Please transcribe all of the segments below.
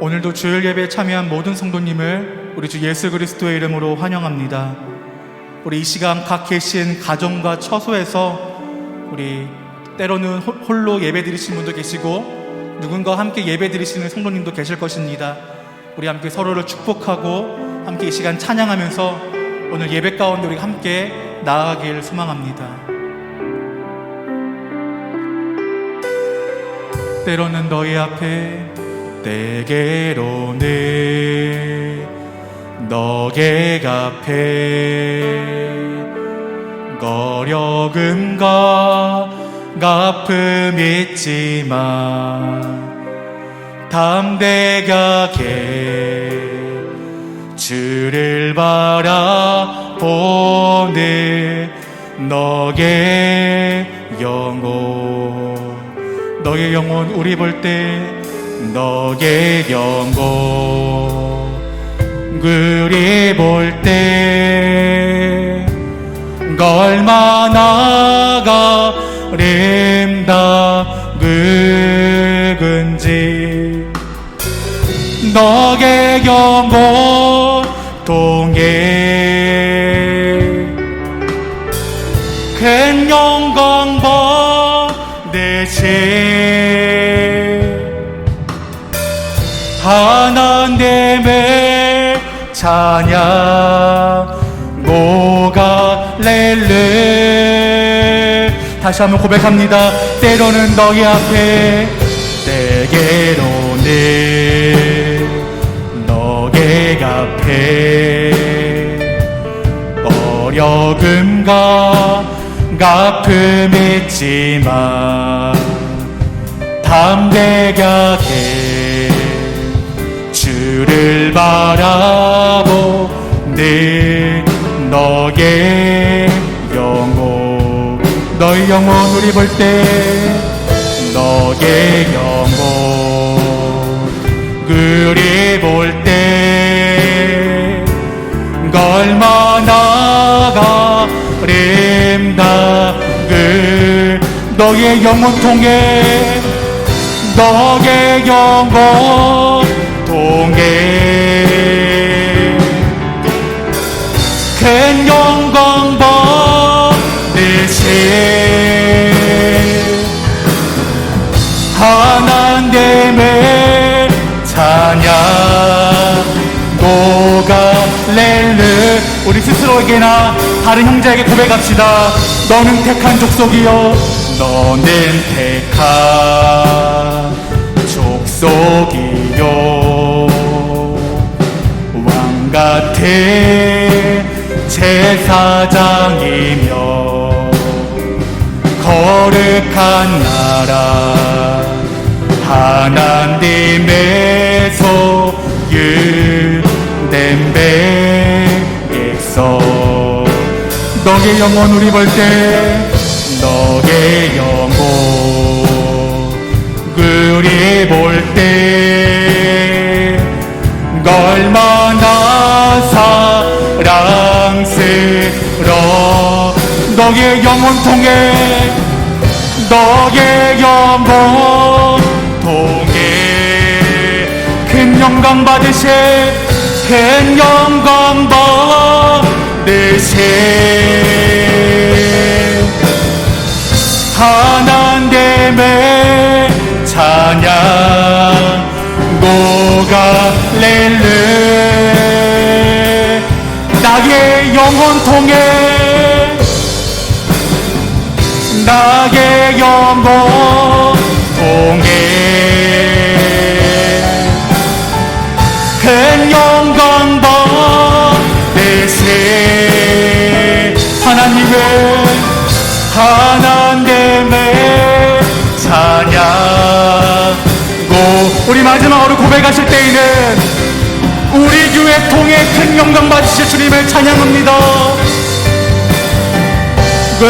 오늘도 주일 예배에 참여한 모든 성도님을 우리 주 예수 그리스도의 이름으로 환영합니다. 우리 이 시간 각 계신 가정과 처소에서 우리 때로는 홀- 홀로 예배 드리시는 분도 계시고 누군가 함께 예배 드리시는 성도님도 계실 것입니다. 우리 함께 서로를 축복하고 함께 이 시간 찬양하면서 오늘 예배 가운데 우리 함께 나아가길 소망합니다. 때로는 너희 앞에 때게로 내 너게 갚해 거려금과 갚음 있지만 담대하게 주를 바라보네. 너의 영혼. 너의 영혼. 우리 볼때 너의 영혼 우리 볼 때 얼마나 아름다운지 너의 영혼 통해 큰 영광 받으시 하나님의 찬양. 모갈렐르 다시 한번 고백합니다. 때로는 너희 앞에 때게로 내 너게 갚해 어려움과 갚음 있지만 담대하게 주를 바라보네 너의 영혼. 너의 영혼 우리 볼 때 너의 영혼 우리 볼 때 얼마나 아름다운 너의 영혼 통해 너의 영혼 통해 큰 영광 받으시 하나님의 찬양 노가렐르 우리 스스로에게나 다른 형제에게 고백합시다. 너는 택한 족속이요 너는 택한 족속이요 왕 같은 제사장이며 거룩한 나라 하나님의 소유된 백성 너의 영혼 우리 볼 때 너의 영혼 우리 볼 때 얼마나 사랑스러 너의 영혼 통해 너의 영혼 통해. 큰 영광 받으시 큰 영광 받으시 하나님의 찬양 고갈렐르 나의 영혼 통해. 나의 영혼 통해. 큰 영광 하나님의 하나님의 우리 마지막으로 고백하실 때에는 우리 교회 통해 큰 영광 받으실 주님을 찬양합니다. 우리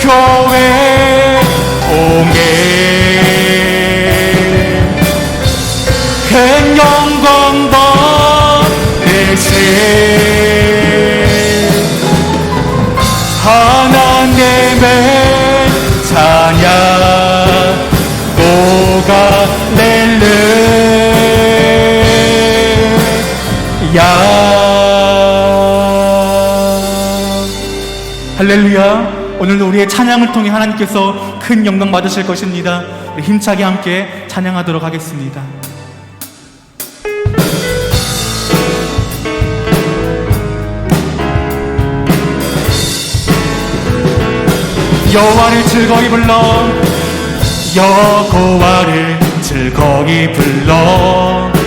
교회 통해 큰 영광 받으시 하나님의 양 할렐루야. 오늘도 우리의 찬양을 통해 하나님께서 큰 영광 받으실 것입니다. 힘차게 함께 찬양하도록 하겠습니다. 여호와를 즐거이 불러. 여호와를 즐거이 불러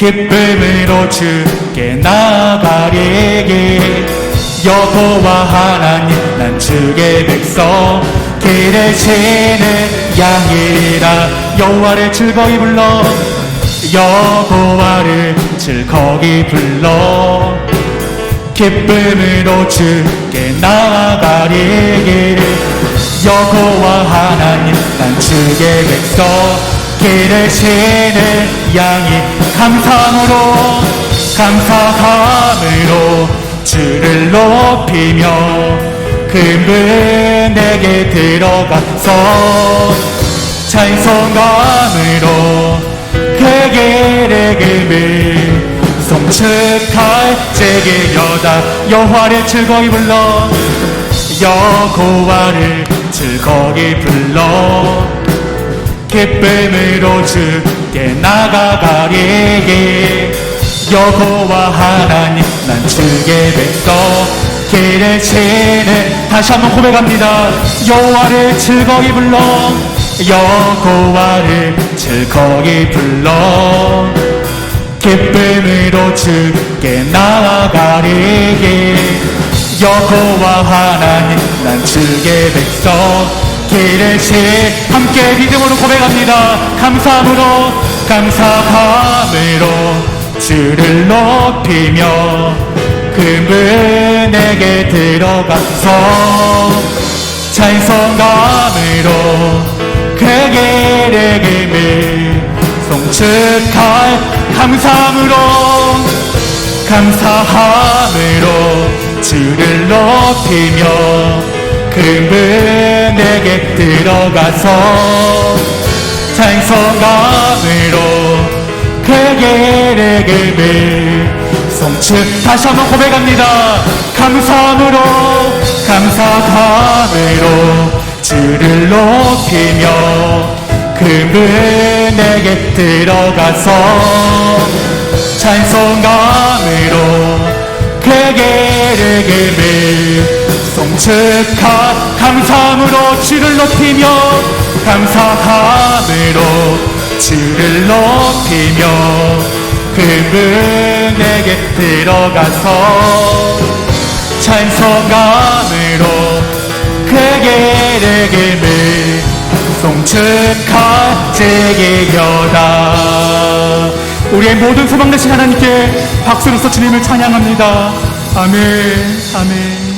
기쁨으로 주께 나가리게. 여호와 하나님 난 주의 백성. 길을 치는 양이라 여호와를 즐거이 불러. 여호와를 즐거이 불러. 기쁨으로 주께 나가리길 여호와 하나님 난 주의 백성 치는 양이 감사함으로 감사함으로 주를 높이며 그분에게 들어가서 찬송감으로 그의 이름을 송축할 제게 여다. 여호와를 즐거이 불러 여호와를 즐거이 불러 기쁨으로 주께 나가가리게. 여호와 하나님 난 주의 백성 길을 치는 다시 한번 고백합니다. 여호와를 즐거이 불러. 여호와를 즐거이 불러. 기쁨으로 주께 나아가리게. 여호와 하나님 난 주의 백성 길을 치 함께 믿음으로 고백합니다. 감사함으로 감사함으로 주를 높이며 그분에게 들어가서 찬송감으로 그의 이름을 송축할 감사함으로 감사함으로 주를 높이며 그분 에게 들어가서 찬송감으로 그의 이름을 송축. 다시 한번 고백합니다. 감사함으로 감사함으로 주를 높이며 그분에게 들어가서 찬송감으로 그의 이름을 송축하 감사함으로 주를 높이며 감사함으로 주를 높이며 그분에게 들어가서 찬송감으로 그의 이름을 송축하 제게 여다 우리의 모든 소망 되신 하나님께 박수로서 주님을 찬양합니다. 아멘 아멘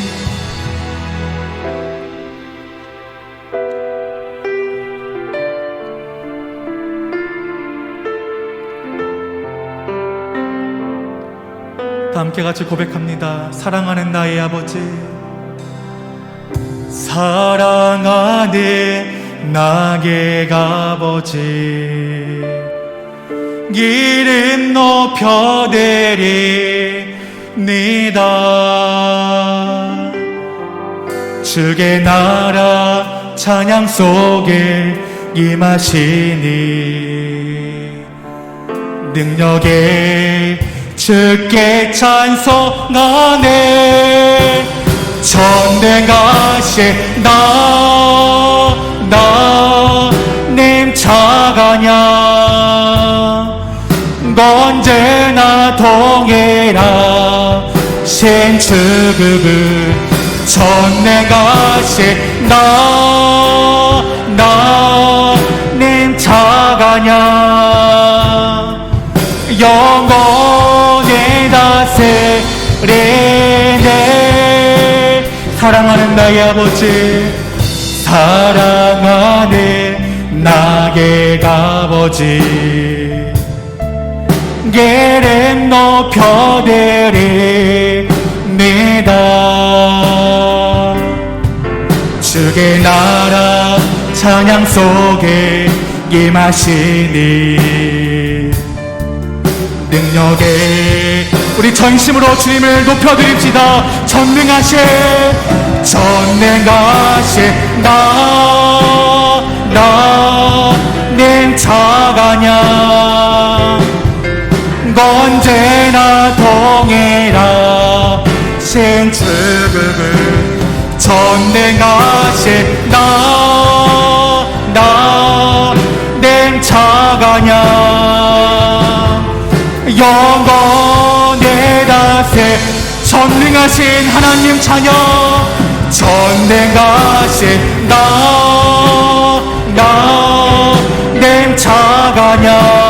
함께 같이 고백합니다. 사랑하는 나의 아버지. 사랑하는 나의 아버지. 이름 높여드립니다. 주의 나라 찬양 속에 임하시니 능력에 주께 찬송하네. 전능하신 나나님 차가냐. 언제나 동해라. 신주극을 전능하신 나나님 차가냐. 영원히 다스리네. 사랑하는 나의 아버지 사랑하는 나의 아버지. 이름 높여드립니다. 주의 나라 찬양 속에 임하시니 능력에 우리 전심으로 주님을 높여드립시다. 전능하신 전능하신 나나 냉차가냐. 언제나 동해라. 신축을 전능하신 나나 냉차가냐 영원의 다세 전능하신 하나님 자녀 전능하신 나나 냉차가냐?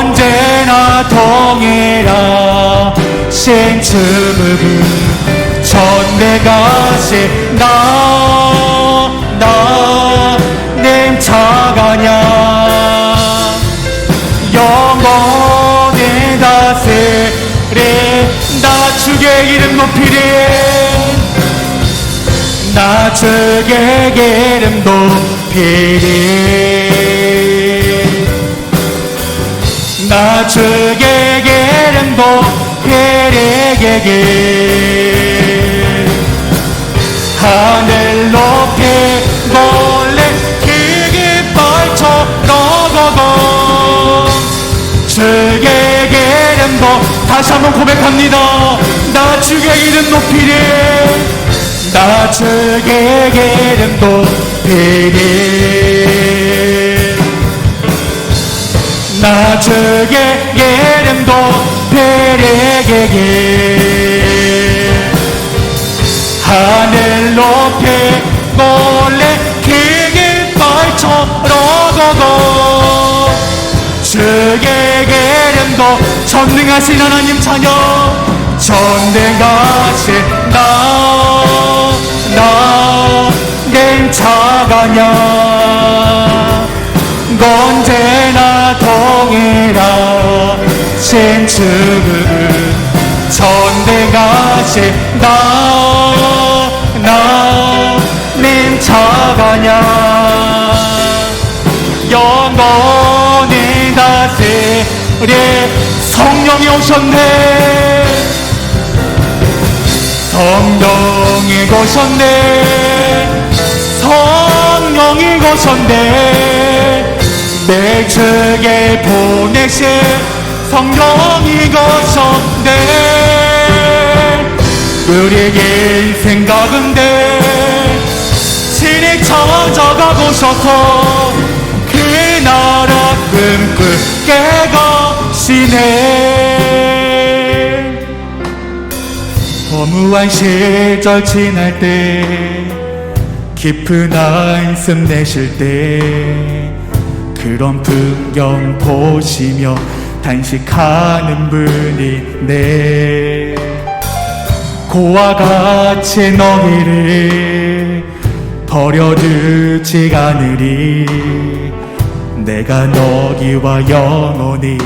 언제나 동해라 신츠무브 전내가시 나나 냉차가냐 주의 이름 높이리. 나 주의 이름 높이리. 나 주의 이름도 회개게 하늘 높이 몰 주의 이름도 다시 한번 고백합니다. 나 주의 이름 높이리. 나 주의 이름 높이리. 나 주의 이름도 베레게게. 하늘 높이 몰래 길게 펼쳐러고고 이름도 전능하신 하나님 자녀 전능하신 나나 냉차가냐? 언제나 동해라. 신축을 전대가시 나나 님차가냐? 영원 히 다스리. 성령이 오셨네. 성령이 오셨네. 성령이 오셨네. 내 주에 보내신 성령이 오셨네. 우리 인생 가운데 신이 찾아가고 셔서 그 나라 꿈꾸게 가시네. 허무한 시절 지날 때 깊은 한숨 내쉴 때 그런 풍경 보시며 단식하는 분이 네. 고와 같이 너희를 버려두지 않으리 내가 너희와 영원히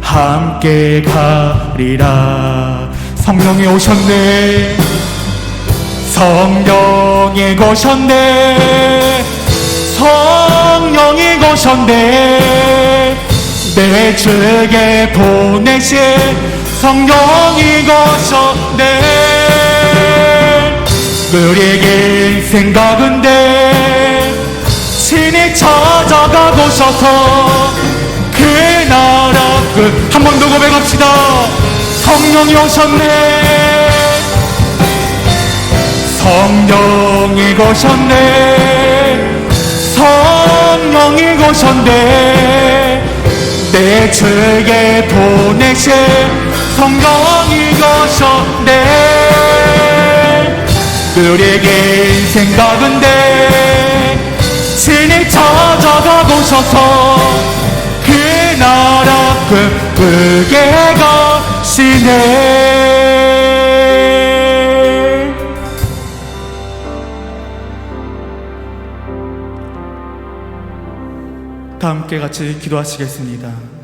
함께 가리라. 성령이 오셨네. 성령이 오셨네. 성령이 오셨네. 내 주에 보내신 성령이 오셨네. 우리에게 가운데 신이 찾아가고 오셔서 그 나라 끝 한 번 더 고백합시다. 성령이 오셨네. 성령이 오셨네. 성령이 오셨네. 내 주에 보내신 성령이 오셨네. 우리에게 인생 가운데 신이 찾아가고 오셔서 그 나라 꿈꾸게 가시네 다 함께 같이 기도하시겠습니다.